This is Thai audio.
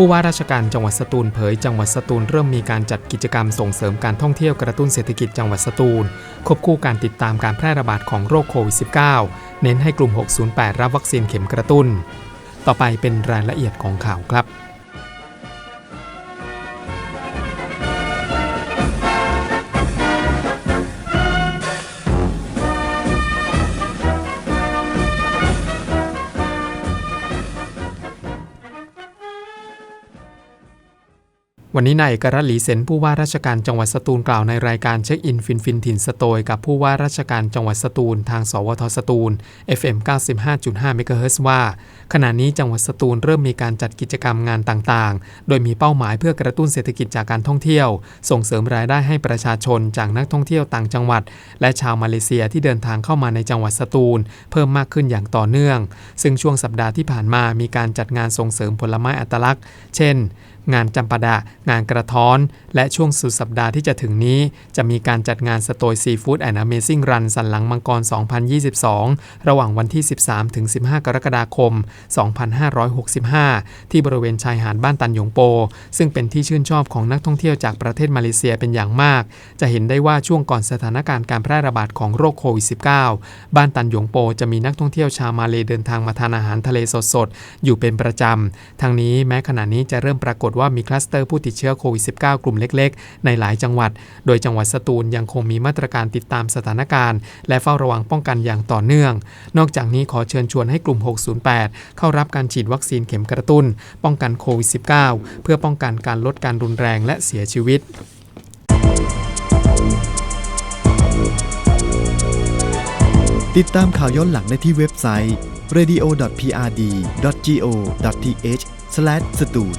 ผู้ว่าราชการจังหวัดสตูลเผยจังหวัดสตูลเริ่มมีการจัดกิจกรรมส่งเสริมการท่องเที่ยวกระตุ้นเศรษฐกิจจังหวัดสตูล ควบคู่การติดตามการแพร่ระบาดของโรคโควิด -19 เน้นให้กลุ่ม 608 รับวัคซีนเข็มกระตุ้น ต่อไปเป็นรายละเอียดของข่าวครับ วันนี้นายกรัตน์หลีเซนผู้ว่าราชการจังหวัดสตูลกล่าวในรายการเช็คอินฟินฟินถิ่นสโตยกับผู้ว่าราชการจังหวัดสตูลทางสวทสตูล FM 95.5เมกะเฮิร์ว่า ขณะนี้จังหวัดสตูลเริ่มมีการจัดกิจกรรมงานต่างๆ โดยมีเป้าหมายเพื่อกระตุ้นเศรษฐกิจจากการท่องเที่ยว ส่งเสริมรายได้ให้ประชาชนจากนักท่องเที่ยวต่างจังหวัด และชาวมาเลเซียที่เดินทางเข้ามาในจังหวัดสตูล เพิ่มมากขึ้นอย่างต่อเนื่อง ซึ่งช่วงสัปดาห์ที่ผ่านมามีการจัดงานส่งเสริมผลไม้อัตลักษณ์ เช่น งานจำปาดะงานกระท้อน และช่วงสุดสัปดาห์ที่จะถึงนี้ จะมีการจัดงานสโตยซีฟู้ดแอนด์อเมซิ่งรันสันหลังมังกร 2022 ระหว่างวันที่ 13 ถึง 15 กรกฎาคม 2565 ที่บริเวณชายหาดบ้านตันหยงโป ซึ่งเป็นที่ชื่นชอบของนักท่องเที่ยวจากประเทศมาเลเซียเป็นอย่างมาก จะเห็นได้ว่าช่วงก่อนสถานการณ์การแพร่ระบาดของโรคโควิด -19 บ้านตันหยงโปจะมีนักท่องเที่ยวชาวมาเลเดินทางมาทานอาหารทะเลสดๆ อยู่เป็นประจำทางนี้แม้ขณะนี้จะเริ่มปรากฏว่ามีคลัสเตอร์ผู้ติดเชื้อโควิด -19 กลุ่มเล็ก ๆ ในหลายจังหวัด โดยจังหวัดสตูลยังคงมีมาตรการติดตามสถานการณ์ และเฝ้าระวังป้องกันอย่างต่อเนื่อง นอกจากนี้ขอเชิญชวนให้กลุ่ม 608 เข้ารับการฉีดวัคซีนเข็มกระตุ้น ป้องกันโควิด -19 เพื่อป้องกันการลดการรุนแรงและเสียชีวิตติดตามข่าวย้อนหลังได้ที่เว็บไซต์ radio.prd.go.th/s ตูล